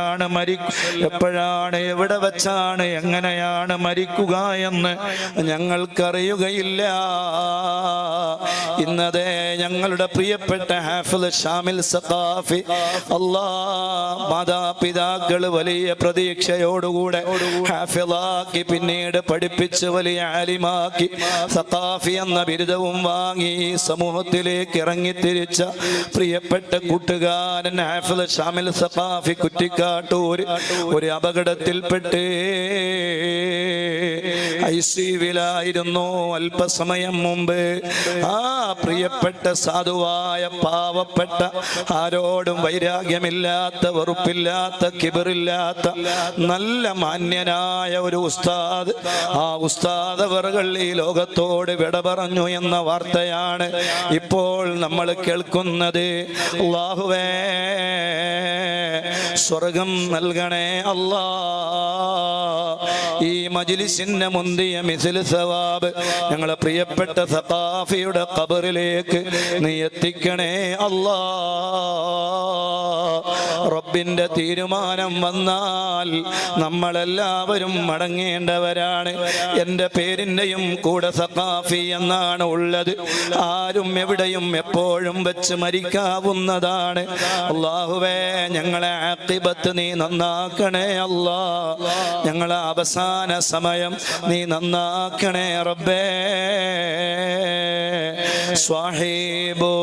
ആണ് മരിക്കു എപ്പോഴാണ് എവിടെ വെച്ചാണ്? എങ്ങനെയാണ് മരിക്കുക എന്ന് ഞങ്ങൾക്കറിയുകയില്ല. ഇന്നതേ ഞങ്ങളുടെ പ്രിയപ്പെട്ട ഹാഫിദ് ഷാമിൽ സഖാഫി അല്ലാ മാതാപിതാക്കൾ വലിയ പ്രതീക്ഷയോടുകൂടെ ഹാഫിളാക്കി പിന്നീട് പഠിപ്പിച്ച് വലിയ ആലിമാക്കി സഖാഫി എന്ന ബിരുദവും വാങ്ങി സമൂഹത്തിലേക്ക് ഇറങ്ങിത്തിരിച്ച പ്രിയപ്പെട്ട കൂട്ടുകാരൻ ഹാഫിദ് ഷാമിൽ സഖാഫി കുറ്റിക്കാട്ടൂർ ഒരു അപകടത്തിൽപ്പെട്ട്. ഐ സിയുവിലായിരുന്നു അല്പസമയം മുമ്പ്. ആ പ്രിയപ്പെട്ട സാധുവായ പാവപ്പെട്ട ആരോടും വൈരാഗ്യമില്ലാത്ത വെറുപ്പില്ലാത്ത കിബറില്ലാത്ത നല്ല മാന്യനായ ഒരു ഉസ്താദ്. ആ ഉസ്താദ് അവറുകൾ ഈ ലോകത്തോട് വിട പറഞ്ഞു എന്ന വാർത്തയാണ് ഇപ്പോൾ നമ്മൾ കേൾക്കുന്നത്. അള്ളാഹുവേ സ്വർഗം നൽകണേ അല്ലാ. ഈ മജിലിസിന്റെ മുന്തിയ മിസിൽ സവാബ് ഞങ്ങളെ പ്രിയപ്പെട്ട സഖാഫിയുടെ കബറിലേക്ക് നീ എത്തിക്കണേ അല്ലാ. റബ്ബിന്റെ തീരുമാനം വന്നാൽ നമ്മളെല്ലാവരും മടങ്ങേണ്ടവരാണ്. എന്റെ പേരിന്റെയും കൂടെ സഖാഫി എന്നാണ് ഉള്ളത്. ആരും എവിടെയും എപ്പോഴും വെച്ച് മരിക്കാവുന്നതാണ്. അള്ളാഹുവേ ഞങ്ങളെ ആക്കിബത്ത് നീ നന്നാക്കണേ അല്ലാ. ഞങ്ങളെ അവസാന സമയം നീ നന്നാക്കണേ റബ്ബേ. സ്വാഹിബോ.